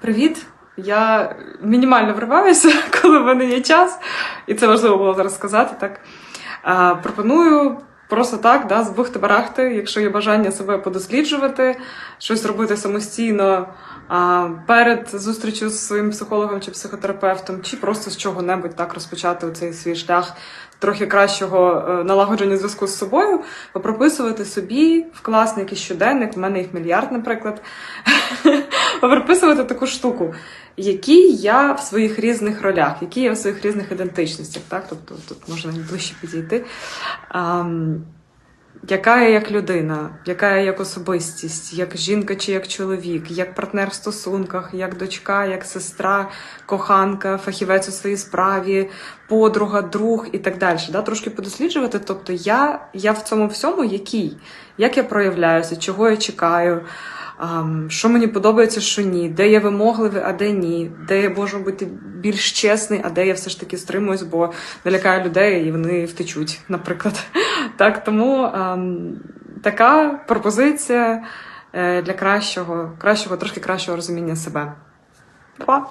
Привіт! Я мінімально вриваюся, коли в мене є час, і це важливо було зараз сказати. Так пропоную просто так, да, збухти барахти, якщо є бажання себе подосліджувати, щось робити самостійно перед зустрічю з своїм психологом чи психотерапевтом, чи просто з чого-небудь так розпочати цей свій шлях трохи кращого е, налагодження зв'язку з собою, попрописувати собі в класний щоденник, в мене їх мільярд, наприклад, попрописувати таку штуку, які я в своїх різних ролях, які я в своїх різних ідентичностях, так? Тобто тут можна ближче підійти. Ам, яка я як людина, яка я як особистість, як жінка чи як чоловік, як партнер в стосунках, як дочка, як сестра, коханка, фахівець у своїй справі, подруга, друг і так далі. Да? Трошки подосліджувати. Тобто я, я в цьому всьому який, як я проявляюся, чого я чекаю. Що мені подобається, що ні, де я вимогливий, а де ні, де я можу бути більш чесний, а де я все ж таки стримуюсь, бо налякаю людей і вони втечуть, наприклад. Так, тому така пропозиція е, для кращого, кращого, трошки кращого розуміння себе. Па!